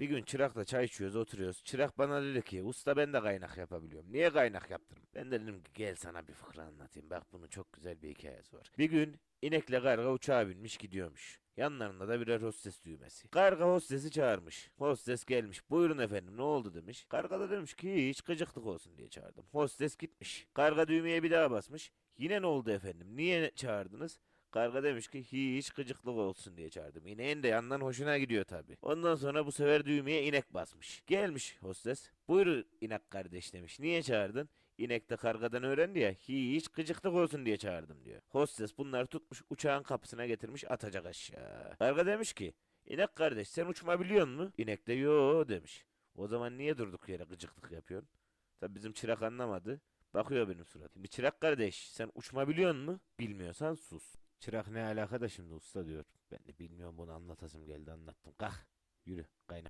Bir gün çırakla çay içiyoruz oturuyoruz. Çırak bana dedi ki usta ben de kaynak yapabiliyorum. Niye kaynak yaptırım? Ben de dedim ki gel sana bir fıkra anlatayım. Bak bunun çok güzel bir hikayesi var. Bir gün inekle karga uçağa binmiş gidiyormuş. Yanlarında da birer hostes düğmesi. Karga hostesi çağırmış. Hostes gelmiş. Buyurun efendim ne oldu demiş. Karga da demiş ki hiç gıcıklık olsun diye çağırdım. Hostes gitmiş. Karga düğmeye bir daha basmış. Yine ne oldu efendim? Niye çağırdınız? Karga demiş ki hiç gıcıklık olsun diye çağırdım. İneğin de yandan hoşuna gidiyor tabi. Ondan sonra bu sefer düğmeye inek basmış. Gelmiş hostes. Buyur inek kardeş demiş. Niye çağırdın? İnek de kargadan öğrendi ya. Hiç gıcıklık olsun diye çağırdım diyor. Hostes bunları tutmuş uçağın kapısına getirmiş atacak aşağı. Karga demiş ki inek kardeş sen uçma biliyor musun? İnek de yo demiş. O zaman niye durduk yere gıcıklık yapıyorsun? Tabi bizim çırak anlamadı. Bakıyor benim suratıma. Çırak kardeş sen uçma biliyor musun? Bilmiyorsan sus. Çırak ne alaka da şimdi usta diyor. Ben de bilmiyorum bunu anlatasım geldi anlattım. Kalk yürü kaynak.